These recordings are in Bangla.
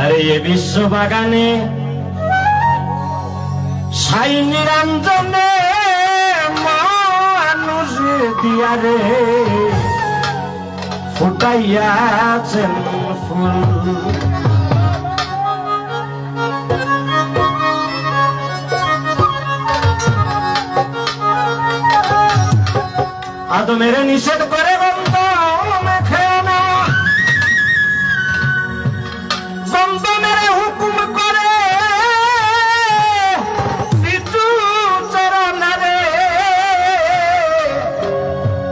আরে এ বিশ্ব বাগানে সাই নিরঞ্জনে মানুষ দিয়ারে ফুটাইয়াছেন ফুল। আদমের নিষেধ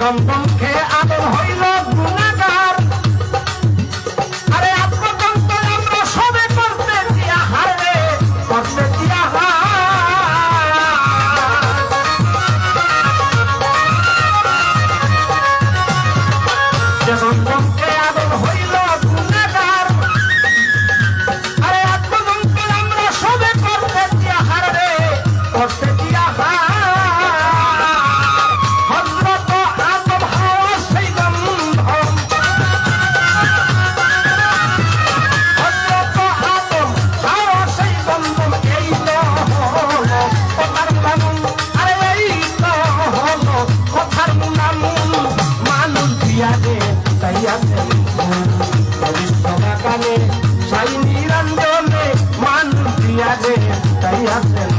বেগম খেয়ে আদর হইল। কানে সাই নিরঞ্জনে মানুষ দিয়া যে তাই আছে